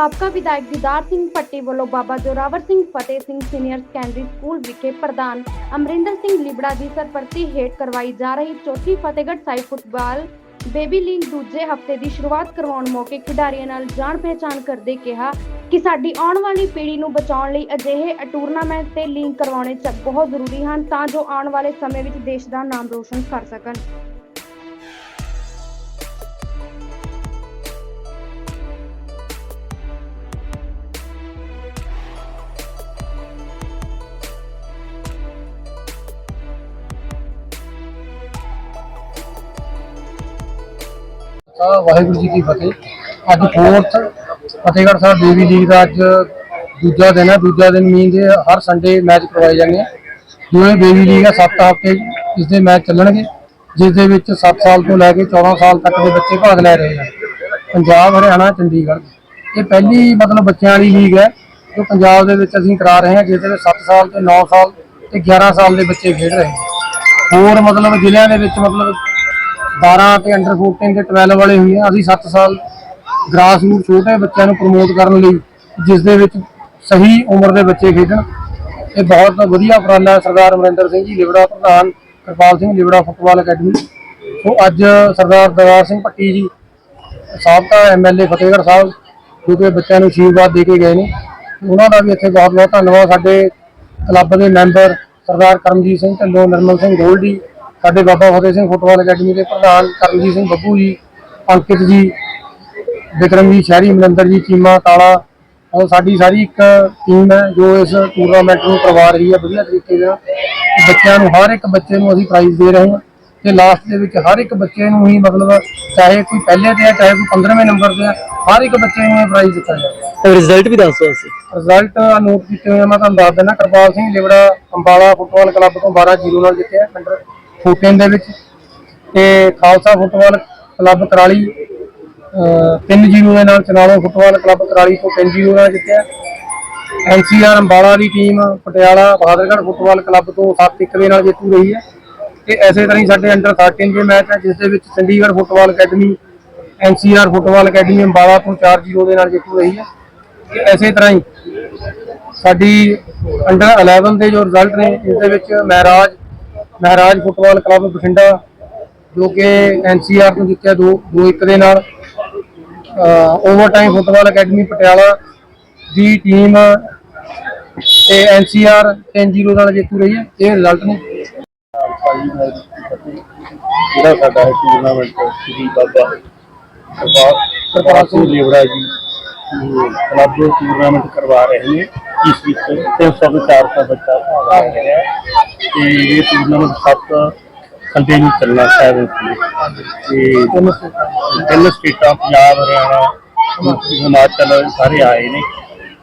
ਸਾਬਕਾ ਵਿਧਾਇਕ ਦੀਦਾਰ ਸਿੰਘ ਪੱਟੀ ਵੱਲੋਂ Baba Zorawar Singh Fateh Singh senior secondary school ਵਿਖੇ ਪ੍ਰਧਾਨ ਅਮਰਿੰਦਰ ਸਿੰਘ ਲਿਬੜਾ ਦੀ ਸਰਪ੍ਰਸਤੀ ਹੇਠ ਕਰਵਾਈ ਜਾ ਰਹੀ ਚੌਥੀ Fatehgarh Sahib football baby league ਦੂਜੇ ਹਫ਼ਤੇ ਦੀ ਸ਼ੁਰੂਆਤ ਕਰਵਾਉਣ ਮੌਕੇ ਖਿਡਾਰੀਆਂ ਨਾਲ ਜਾਣ ਪਹਿਚਾਣ ਕਰਦੇ ਕਿਹਾ ਕਿ ਸਾਡੀ ਆਉਣ ਵਾਲੀ ਪੀੜ੍ਹੀ ਨੂੰ ਬਚਾਉਣ ਲਈ ਅਜਿਹੇ ਟੂਰਨਾਮੈਂਟ ਤੇ ਲੀਗ ਕਰਵਾਉਣੇ ਬਹੁਤ ਜ਼ਰੂਰੀ ਹਨ ਤਾਂ ਜੋ ਆਉਣ ਵਾਲੇ ਸਮੇਂ ਵਿੱਚ ਦੇਸ਼ ਦਾ ਨਾਮ ਰੋਸ਼ਨ ਕਰ ਸਕਣ। ਖਾਲਸਾ ਵਾਹਿਗੁਰੂ ਜੀ ਕੀ ਫਤਿਹ। ਅੱਜ ਫੋਰਥ ਫਤਿਹਗੜ੍ਹ ਸਾਹਿਬ ਦੇਵੀ ਲੀਗ ਦਾ ਅੱਜ ਦੂਜਾ ਦਿਨ ਹੈ। ਦੂਜਾ ਦਿਨ ਮੀਨ ਦੇ ਹਰ ਸੰਡੇ ਮੈਚ ਕਰਵਾਏ ਜਾਂਦੇ ਆ। ਜੋ ਇਹ ਦੇਵੀ ਲੀਗ ਹੈ 7 ਹਫ਼ਤੇ ਇਸ ਦੇ ਮੈਚ ਚੱਲਣਗੇ, ਜਿਸ ਦੇ ਵਿੱਚ 7 ਸਾਲ ਤੋਂ ਲੈ ਕੇ 14 ਸਾਲ ਤੱਕ ਦੇ ਬੱਚੇ ਭਾਗ ਲੈ ਰਹੇ ਆ। ਪੰਜਾਬ, ਹਰਿਆਣਾ, ਚੰਡੀਗੜ੍ਹ। ਇਹ ਪਹਿਲੀ ਮਤਲਬ ਬੱਚਿਆਂ ਵਾਲੀ ਲੀਗ ਹੈ, ਜੋ ਪੰਜਾਬ ਦੇ ਵਿੱਚ ਅਸੀਂ ਕਰਾ ਰਹੇ ਹਾਂ ਜਿਸ ਦੇ ਵਿੱਚ 7 ਸਾਲ ਤੇ 9 ਸਾਲ ਤੇ 11 ਸਾਲ ਦੇ ਬੱਚੇ ਖੇਡ ਰਹੇ ਨੇ। ਹੋਰ ਮਤਲਬ ਜ਼ਿਲ੍ਹਿਆਂ ਦੇ ਵਿੱਚ ਮਤਲਬ 12 ਤੇ ਅੰਡਰ 14 ਤੇ 12 ਵਾਲੇ ਹੋਏ ਆ। ਅਸੀਂ 7 ਸਾਲ ਗ੍ਰਾਸ ਰੂਟ ਛੋਟੇ ਬੱਚਿਆਂ ਨੂੰ ਪ੍ਰਮੋਟ ਕਰਨ ਲਈ ਜਿਸ ਦੇ ਵਿੱਚ ਸਹੀ ਉਮਰ ਦੇ ਬੱਚੇ ਖੇਡਣ। ਇਹ ਬਹੁਤ ਵਧੀਆ ਉਪਰਾਲਾ ਸਰਦਾਰ ਅਮਰਿੰਦਰ ਸਿੰਘ ਜੀ, ਲਿਬੜਾ ਪ੍ਰਧਾਨ Kirpal Singh, Libra football academy. So ਅੱਜ ਸਰਦਾਰ ਦਰਬਾਰ ਸਿੰਘ ਪੱਟੀ ਜੀ, ਸਾਬਕਾ ਐਮਐਲਏ ਫਤਿਹਗੜ੍ਹ ਸਾਹਿਬ, ਜੋ ਕਿ ਬੱਚਿਆਂ ਨੂੰ ਆਸ਼ੀਰਵਾਦ ਦੇ ਕੇ ਗਏ ਨੇ। ਉਹਨਾਂ ਦਾ ਵੀ ਇੱਥੇ ਬਹੁਤ ਬਹੁਤ ਧੰਨਵਾਦ। ਸਾਡੇ ਕਲੱਬ ਦੇ ਮੈਂਬਰ ਸਰਦਾਰ ਕਰਮਜੀਤ ਸਿੰਘ ਢੱਲੋਂ, ਨਰਮਲ ਸਿੰਘ ਗੋਲਡੀ ਸਾਡੇ ਬਾਬਾ ਫਤਿਹ ਸਿੰਘ ਫੁੱਟਬਾਲ ਅਕੈਡਮੀ ਦੇ ਪ੍ਰਧਾਨ ਕਰਮਜੀਤ ਸਿੰਘ ਬੱਬੂ ਜੀ ਅੰਕਿਤ ਜੀ ਵਿਕਰਮ ਜੀ ਸ਼ਹਿਰੀ ਮਨਿੰਦਰ ਜੀ ਚੀਮਾ ਕਾਲਾ ਔਰ ਸਾਡੀ ਸਾਰੀ ਇੱਕ ਟੀਮ ਹੈ ਜੋ ਇਸ ਟੂਰਨਾਮੈਂਟ ਨੂੰ ਕਰਵਾ ਰਹੀ ਹੈ ਵਧੀਆ ਤਰੀਕੇ ਨਾਲ। ਬੱਚਿਆਂ ਨੂੰ ਹਰ ਇੱਕ ਬੱਚੇ ਨੂੰ ਅਸੀਂ ਪ੍ਰਾਈਜ਼ ਦੇ ਰਹੇ ਹਾਂ ਤੇ ਲਾਸਟ ਦੇ ਵਿੱਚ ਹਰ ਇੱਕ ਬੱਚੇ ਨੂੰ ਹੀ ਮਤਲਬ ਚਾਹੇ ਕੋਈ ਪਹਿਲੇ ਤੇ ਹੈ ਚਾਹੇ ਕੋਈ 15ਵੇਂ ਨੰਬਰ ਤੇ ਹੈ ਹਰ ਇੱਕ ਬੱਚੇ ਨੂੰ ਇਹ ਪ੍ਰਾਈਜ਼ ਦਿੱਤਾ ਜਾਏਗਾ ਤੇ ਰਿਜ਼ਲਟ ਵੀ ਦੱਸ ਅਸੀਂ ਰਿਜ਼ਲਟ ਨੋਟ ਕੀਤੇ ਹੋਏ ਆ, ਮੈਂ ਤੁਹਾਨੂੰ ਦੱਸ ਦਿੰਦਾ ਕਿਰਪਾਲ ਸਿੰਘ ਲਿਬੜਾ ਅੰਬਾਲਾ ਫੁੱਟਬਾਲ ਕਲੱਬ ਤੋਂ 12-0 ਨਾਲ ਜਿੱਤਿਆ ਅੰਡਰ 14 ਦੇ ਵਿੱਚ ਤੇ ਖਾਲਸਾ ਫੁੱਟਬਾਲ ਕਲੱਬ ਕਰਾਲੀ 3-0 ਦੇ ਨਾਲ ਚਨਾਲੋ ਫੁੱਟਬਾਲ ਕਲੱਬ ਕਰਾਲੀ ਤੋਂ 3-0 ਨਾਲ ਜਿੱਤਿਆ। ਐਨਸੀਆਰ ਅੰਬਾਲਾ ਦੀ team Patiala Bahadurgarh football club ਤੋਂ 7-1 ਦੇ ਨਾਲ ਜਿੱਤੂ ਰਹੀ ਹੈ। ਤੇ ਐਸੇ ਤਰ੍ਹਾਂ ਹੀ ਸਾਡੇ ਅੰਡਰ 13 ਦੇ ਮੈਚ ਹੈ, ਜਿਸ ਦੇ ਵਿੱਚ Chandigarh football academy, NCR football academy Ambala ਤੋਂ 4-0 ਦੇ ਨਾਲ ਜਿੱਤੂ ਰਹੀ ਹੈ। ਤੇ ਐਸੇ ਤਰ੍ਹਾਂ ਹੀ ਸਾਡੀ ਅੰਡਰ 11 ਦੇ ਜੋ ਰਿਜ਼ਲਟ ਨੇ, ਇਸ ਦੇ ਵਿੱਚ ਮਹਿਰਾਜ ਮਹਿਰਾਜ ਫੁੱਟਬਾਲ ਕਲੱਬ ਬਠਿੰਡਾ ਜੋ ਕਿ ਐਨਸੀਆਰ ਤੋਂ ਜਿੱਤਿਆ 2 2-1 ਦੇ ਨਾਲ। Overtime football academy Patiala ਦੀ ਟੀਮ ਤੇ ਐਨਸੀਆਰ 3-0 ਨਾਲ ਜਿੱਤੂ ਰਹੀ ਹੈ। ਇਹ ਰਿਜ਼ਲਟ ਨੇ। ਜਿਹੜਾ ਸਾਡਾ ਟੂਰਨਾਮੈਂਟ ਸ੍ਰੀ ਬਾਬਾ ਸਰਦਾਰ ਸਰਦਾਰ ਸਿੰਘ ਲੇਵੜਾ ਜੀ ਕਲੱਬ ਟੂਰਨਾਮੈਂਟ ਕਰਵਾ ਰਹੇ ਨੇ। ਇਸ ਵਿੱਚ 300 ਤੋਂ 400 ਬੱਚਾ ਭਾਗ ਲੈ ਰਿਹਾ ਹੈ ਤੇ ਇਹ ਟੂਰਨਾਮੈਂਟ ਸੱਤ ਸੰਡੇ ਨੂੰ ਚੱਲਣਾ ਸ਼ਾਇਦ ਤੇ ਤਿੰਨ ਸਟੇਟਾਂ ਪੰਜਾਬ ਹਰਿਆਣਾ ਹਿਮਾਚਲ ਸਾਰੇ ਆਏ ਨੇ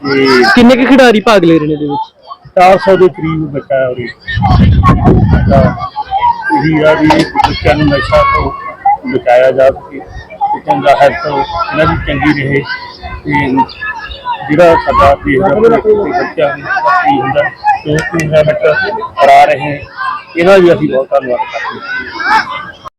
ਤੇ ਕਿੰਨੇ ਕੁ ਖਿਡਾਰੀ ਭਾਗ ਲੈ ਰਹੇ ਨੇ ਇਹਦੇ ਵਿੱਚ? 400 ਦੇ ਕਰੀਬ ਬੱਚਾ ਹੈ ਉਰੇ ਤਾਂ ਇਹੀ ਆ ਵੀ ਬੱਚਿਆਂ ਨੂੰ ਨਸ਼ਾ ਤੋਂ ਬਚਾਇਆ ਜਾ ਸਕੇ। ਤੇ ਚੰਗਾ ਹੈਲਥ ਇਹਨਾਂ ਦੀ ਚੰਗੀ ਰਹੇ। ਤੇ ਜਿਹੜਾ ਸਾਡਾ ਦੇਸ਼ ਦਾ ਬੱਚਾ ਤੇ ਬੱਚਿਆਂ ਨੂੰ ਕੀ ਹੁੰਦਾ ਤੇ ਉਹ ਕਰਾ ਰਹੇ ਇਹਨਾਂ ਵੀ ਅਸੀਂ ਬਹੁਤ ਧੰਨਵਾਦ ਕਰਦੇ ਹਾਂ।